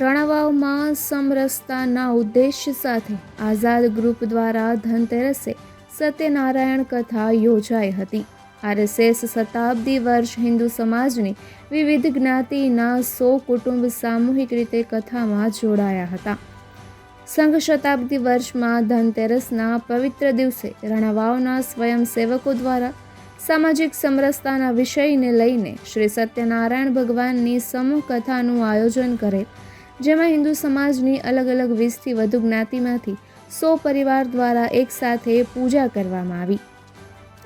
રણાવાવમાં સમરસતાના ઉદ્દેશ્ય સાથે આઝાદ ગ્રુપ દ્વારા ધનતેરસે સત્યનારાયણ કથા યોજાઈ હતી. આરએસએસ શતાબ્દી વર્ષ હિન્દુ સમાજની વિવિધ જ્ઞાતિના સો કુટુંબ સામૂહિક રીતે કથામાં જોડાયા હતા. સંઘ શતાબ્દી વર્ષમાં ધનતેરસના પવિત્ર દિવસે રણાવાવના સ્વયંસેવકો દ્વારા સામાજિક સમરસતાના વિષયને લઈને શ્રી સત્યનારાયણ ભગવાનની સમૂહ કથાનું આયોજન કરેલ જેમાં હિન્દુ સમાજની અલગ અલગ વીસથી વધુ જ્ઞાતિમાંથી સો પરિવાર દ્વારા એકસાથે પૂજા કરવામાં આવી.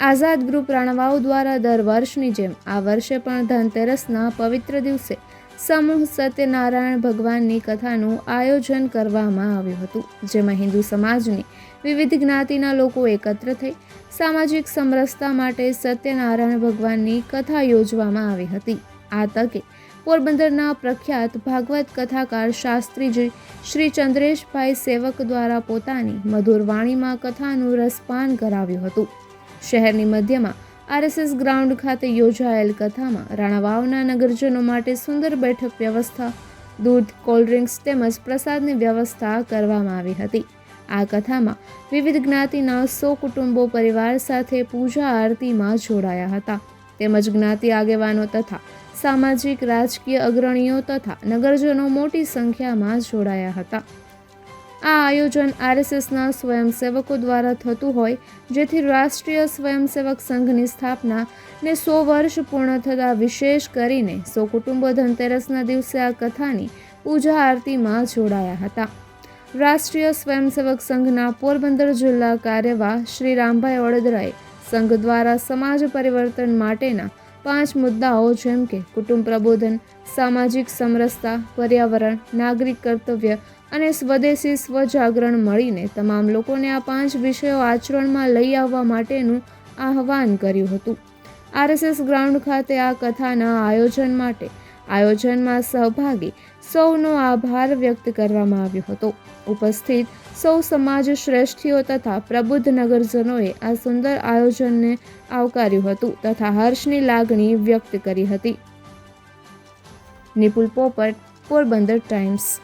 આઝાદ ગ્રુપ રાણાવાવ દ્વારા દર વર્ષની જેમ આ વર્ષે પણ ધનતેરસના પવિત્ર દિવસે સમૂહ સત્યનારાયણ ભગવાનની કથાનું આયોજન કરવામાં આવ્યું હતું, જેમાં હિન્દુ સમાજની વિવિધ જ્ઞાતિના લોકો એકત્ર થઈ સામાજિક સમરસતા માટે સત્યનારાયણ ભગવાનની કથા યોજવામાં આવી હતી. આ તકે પોરબંદરના પ્રખ્યાત ભાગવત કથાકાર શાસ્ત્રીજી શ્રી ચંદ્રેશભાઈ સેવક દ્વારા પોતાની મધુર વાણીમાં કથાનું રસપાન કરાવ્યું હતું. શહેરની મધ્યમાં આરએસએસ ગ્રાઉન્ડ ખાતે યોજાયેલ કથામાં રાણાવાવના નગરજનો માટે સુંદર બેઠક વ્યવસ્થા, દૂધ કોલ્ડ્રિંક્સ તેમજ પ્રસાદની વ્યવસ્થા કરવામાં આવી હતી. આ કથામાં વિવિધ જ્ઞાતિના સો કુટુંબો પરિવાર સાથે પૂજા આરતીમાં જોડાયા હતા. તેમજ જ્ઞાતિ આગેવાનો તથા સામાજિક, રાજકીય અગ્રણીઓ તથા નગરજનો મોટી સંખ્યામાં જોડાયા હતા. આ આયોજન આરએસએસના સ્વયંસેવકો દ્વારા થતું હોય, જેથી રાષ્ટ્રીય સ્વયંસેવક સંઘની સ્થાપના ને સો વર્ષ પૂર્ણ થતાં વિશેષ કરીને સો કુટુંબો ધનતેરસના દિવસે આ કથાની પૂજા આરતીમાં જોડાયા હતા. રાષ્ટ્રીય સ્વયંસેવક સંઘના પોરબંદર જિલ્લા કાર્યવાહ શ્રી રામભાઈ વડોદરાએ સંઘ દ્વારા સમાજ પરિવર્તન માટેના પાંચ મુદ્દાઓ જેમ કે કુટુંબ પ્રબોધન, સામાજિક સમરસતા, પર્યાવરણ, નાગરિક કર્તવ્ય અને સ્વદેશી સ્વજાગરણ મળીને તમામ લોકોને આ પાંચ વિષયો આચરણમાં લઈ આવવા માટેનું આહવાન કર્યું હતું. આરએસએસ ગ્રાઉન્ડ ખાતે આ કથાના આયોજન માટે આયોજનમાં સહભાગી સૌનો આભાર વ્યક્ત કરવામાં આવ્યો હતો. ઉપસ્થિત સૌ સમાજ શ્રેષ્ઠીઓ તથા પ્રબુદ્ધ નગરજનોએ આ સુંદર આયોજનને આવકાર્યું હતું તથા હર્ષની લાગણી વ્યક્ત કરી હતી. નિપુલ પોપટ, પોરબંદર ટાઈમ્સ.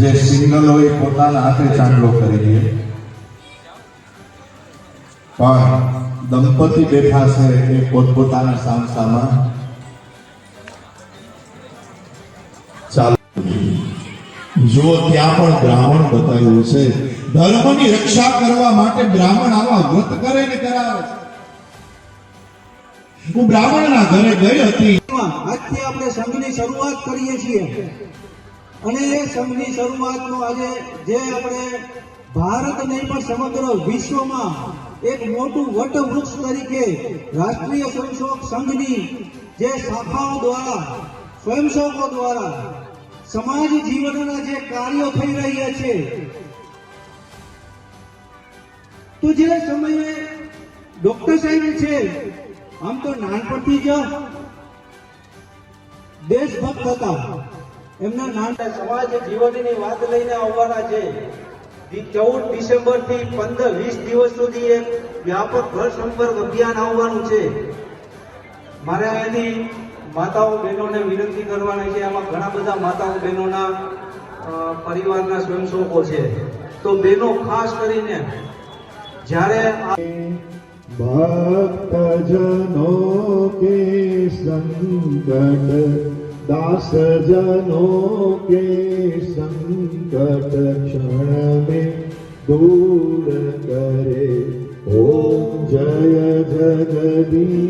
જે સિંગલોએ પોતાના હાથે ચાંદલો કરી દે. પણ દંપતી બેઠા છે એ પોતપોતાના સામસામાં. જો ત્યાં પણ બ્રાહ્મણ બતાવ્યું છે. ધર્મની રક્ષા કરવા માટે બ્રાહ્મણ આવા વ્રત કરે ને કરાવે હું બ્રાહ્મણના ઘરે ગઈ હતી. આજથી આપણે સંઘની શરૂઆત કરીએ છીએ. અને એ સંઘની શરૂઆતનો આજે જે આપણે ભારત નહીં, પણ સમગ્ર વિશ્વમાં એક મોટું વટવૃક્ષ તરીકે રાષ્ટ્રીય સ્વયંસેવક સંઘની જે શાખાઓ દ્વારા, સ્વયંસેવકો દ્વારા સમાજ જીવનના જે કાર્યો થઈ રહ્યા છે, તો જે સમયે ડોક્ટર સાહેબ છે, આમ તો નાનપણથી જ દેશભક્ત હતા. એમના નાના સમાજ જીવનની વાત લઈને આવવાના છે. ચૌદ ડિસેમ્બરથી પંદર, વીસ દિવસ સુધી એક વ્યાપક ઘર સંપર્ક અભિયાન આવવાનું છે. મારે અહીંથી માતાઓ બહેનોને વિનંતી કરવાની છે, આમાં ઘણા બધા માતાઓ બહેનોના પરિવારના સ્વયંસેવકો છે. તો બહેનો ખાસ કરીને, જ્યારે ભક્તજનો કે સંગઠ दास जनों के संकट क्षण में दूर करे ओम जय जगदीश